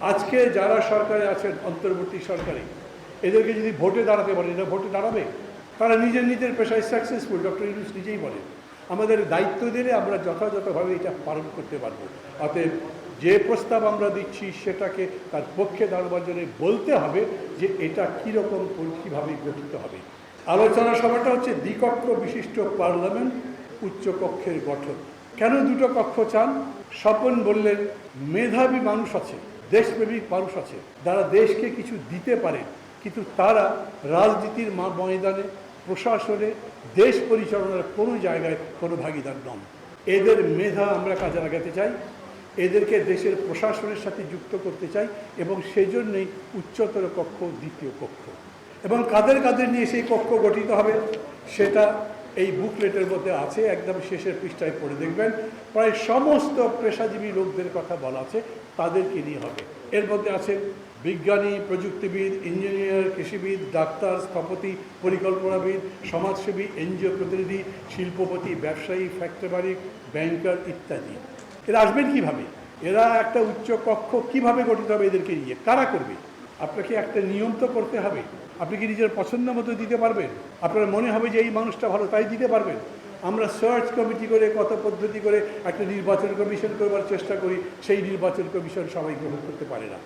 আজকে যারা সরকারে আছেন, অন্তর্বর্তী সরকারে, এদেরকে যদি ভোটে দাঁড়াতে বলেন, এরা ভোটে দাঁড়াবে? তারা নিজের নিজের পেশায় সাকসেসফুল ডক্টর ইউনুস নিজেই বলেন। আমাদের দায়িত্ব দিলে আমরা যথাযথভাবে এটা পালন করতে পারব। অতএব যে প্রস্তাব আমরা দিচ্ছি, সেটাকে তার পক্ষে দাঁড়াবার জন্য বলতে হবে যে এটা কীরকম কীভাবে গঠিত হবে। আলোচনা সভাটা হচ্ছে দ্বিকক্ষ বিশিষ্ট পার্লামেন্ট উচ্চকক্ষের গঠন। কেন দুটো কক্ষ চান? স্বপন বললেন, মেধাবী মানুষ আছে। দেশপ্রেমিক মানুষ আছে। যারা দেশকে কিছু দিতে পারে, কিন্তু তারা রাজনীতির ময়দানে, প্রশাসনে, দেশ পরিচালনার কোনো জায়গায় কোনো ভাগিদার নন। এদের মেধা আমরা কাজে লাগাতে চাই, এদেরকে দেশের প্রশাসনের সাথে যুক্ত করতে চাই, এবং সেজন্যই উচ্চতর কক্ষ, দ্বিতীয় কক্ষ। এবং কাদের কাদের নিয়ে সেই কক্ষ গঠিত হবে, সেটা এই বুকলেটের মধ্যে আছে, একদম শেষের পৃষ্ঠায় পড়ে দেখবেন। প্রায় সমস্ত পেশাজীবী লোকদের কথা বলা আছে, তাদেরকে নিয়ে হবে। এর মধ্যে আছে বিজ্ঞানী, প্রযুক্তিবিদ, ইঞ্জিনিয়ার, কৃষিবিদ, ডাক্তার, স্থপতি, পরিকল্পনাবিদ, সমাজসেবী, এনজিও প্রতিনিধি, শিল্পপতি, ব্যবসায়ী ফ্যাক্টরি ব্যাংকার ইত্যাদি। এরা আসবেন কীভাবে? এরা একটা উচ্চ কক্ষ কীভাবে গঠিত হবে এদেরকে নিয়ে? কারা করবে? আপনাকে একটা নিয়ম তো করতে হবে। আপনি কি নিজের পছন্দ মতো দিতে পারবেন? আপনার মনে হবে যে এই মানুষটা ভালো, তাই দিতে পারবেন। আমরা সার্চ কমিটি করে, কত পদ্ধতি করে একটা নির্বাচন কমিশন করবার চেষ্টা করি, সেই নির্বাচন কমিশন সবাই গ্রহণ করতে পারে না।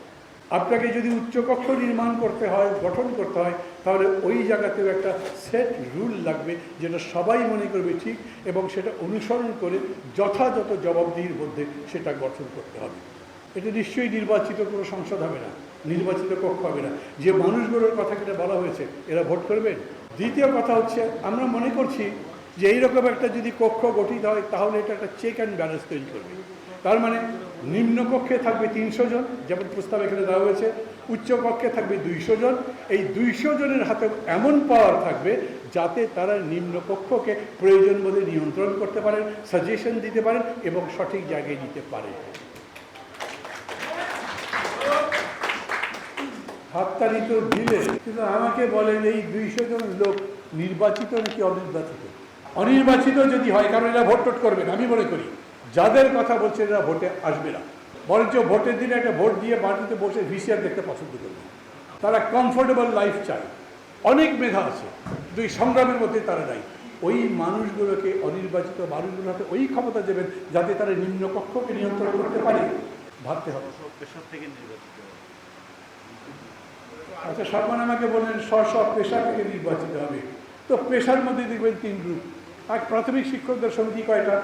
আপনাকে যদি উচ্চকক্ষ নির্মাণ করতে হয়, গঠন করতে হয়, তাহলে ওই জায়গাতেও একটা সেট রুল লাগবে যেটা সবাই মনে করবে ঠিক এবং সেটা অনুসরণ করে যথাযথ জবাবদিহির মধ্যে সেটা গঠন করতে হবে। এটা নিশ্চয়ই নির্বাচিত কোনো সংসদ হবে না। নির্বাচিত কক্ষ হবে না। যে মানুষগুলোর কথা কেটে বলা হয়েছে, এরা ভোট করবেন দ্বিতীয় কথা হচ্ছে, আমরা মনে করছি যে এইরকম একটা যদি কক্ষ গঠিত হয়, তাহলে এটা একটা চেক অ্যান্ড ব্যালেন্স তৈরি করবে। তার মানে নিম্নকক্ষে থাকবে তিনশো জন, যেমন প্রস্তাব এখানে দেওয়া হয়েছে, উচ্চ কক্ষে থাকবে দুইশো জন। এই দুইশো জনের হাতে এমন পাওয়ার থাকবে যাতে তারা নিম্নকক্ষকে প্রয়োজন বোধে নিয়ন্ত্রণ করতে পারেন সাজেশন দিতে পারেন এবং সঠিক জায়গায় নিতে পারেন হাততালি তো দিলে, কিন্তু আমাকে বলেন এই দুইশো জন লোক নির্বাচিত নাকি অনির্বাচিত? অনির্বাচিত যদি হয়, কারণ এরা ভোট টোট করবে আমি মনে করি। যাদের কথা বলছে এরা ভোটে আসবে না। বরঞ্চ ভোটের দিনে একটা ভোট দিয়ে মাটিতে বসে ভিসিআর দেখতে পছন্দ করবে। তারা কমফোর্টেবল লাইফ চায়। অনেক মেধা আছে, দুই সংগ্রামের মধ্যে তারা নাই। ওই মানুষগুলোকে, অনির্বাচিত মানুষগুলোর হাতে ওই ক্ষমতা দেবেন যাতে তারা নিম্নকক্ষকে নিয়ন্ত্রণ করতে পারে। ভাবতে হবে। থেকে নির্বাচিত। আচ্ছা সরমান আমাকে বললেন, স্ব স্ব পেশা থেকে নির্বাচিত হবে। তো পেশার মধ্যে দেখবেন তিন গ্রুপ এক প্রাথমিক শিক্ষকদের সমিতি কয়টা?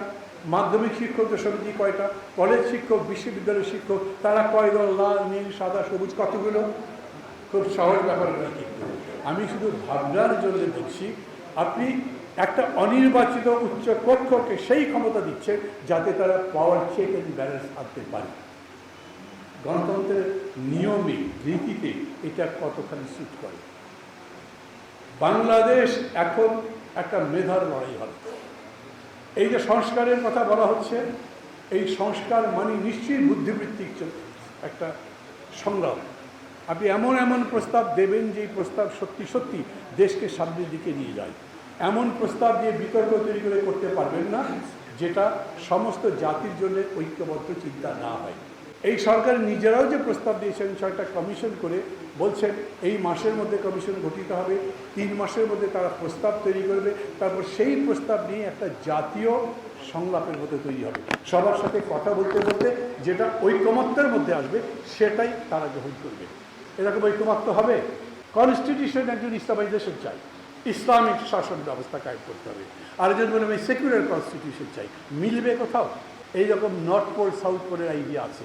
মাধ্যমিক শিক্ষকদের সমিতি কয়টা? কলেজ শিক্ষক বিশ্ববিদ্যালয়ের শিক্ষক, তারা কয় দল লাল, নীল, সাদা, সবুজ, কতগুলো? খুব সহজ ব্যাপার কিন্তু। আমি শুধু ভাবনার জন্য বলছি, আপনি একটা অনির্বাচিত উচ্চ কক্ষকে সেই ক্ষমতা দিচ্ছেন যাতে তারা পাওয়ার চেক অ্যান্ড ব্যালেন্স আনতে পারে। গণতন্ত্রের নিয়মে, রীতিতে এটা কতখানি স্যুট করে? বাংলাদেশ এখন একটা মেধার লড়াই হবে। এই যে সংস্কারের কথা বলা হচ্ছে, এই সংস্কার মানে নিশ্চয়ই বুদ্ধিবৃত্তিক একটা সংগ্রাম। আপনি এমন এমন প্রস্তাব দেবেন যে প্রস্তাব সত্যি সত্যি দেশকে সামনের দিকে নিয়ে যায়। এমন প্রস্তাব দিয়ে বিতর্ক তৈরি করে করতে পারবেন না, যেটা সমস্ত জাতির জন্য ঐক্যবদ্ধ চিন্তা না হয়। এই সরকার নিজেরাও যে প্রস্তাব দিয়েছেন ছয়টা কমিশন করে বলছেন, এই মাসের মধ্যে কমিশন গঠিত হবে, তিন মাসের মধ্যে তারা প্রস্তাব তৈরি করবে, তারপর সেই প্রস্তাব নিয়ে একটা জাতীয় সংলাপের মধ্যে তৈরি হবে। সবার সাথে কথা বলতে বলতে যেটা ঐকমত্যের মধ্যে আসবে, সেটাই তারা গ্রহণ করবে। এরকম ঐকমত্য হবে? কনস্টিটিউশন একজন ইসলামাইজেশন চাই। ইসলামিক শাসন ব্যবস্থা কায়েম করতে হবে। আরেকজন বলে আমি সেকুলার কনস্টিটিউশন চাই। মিলবে কোথাও? এইরকম নর্থ পোল সাউথ পোলের আইডিয়া আছে।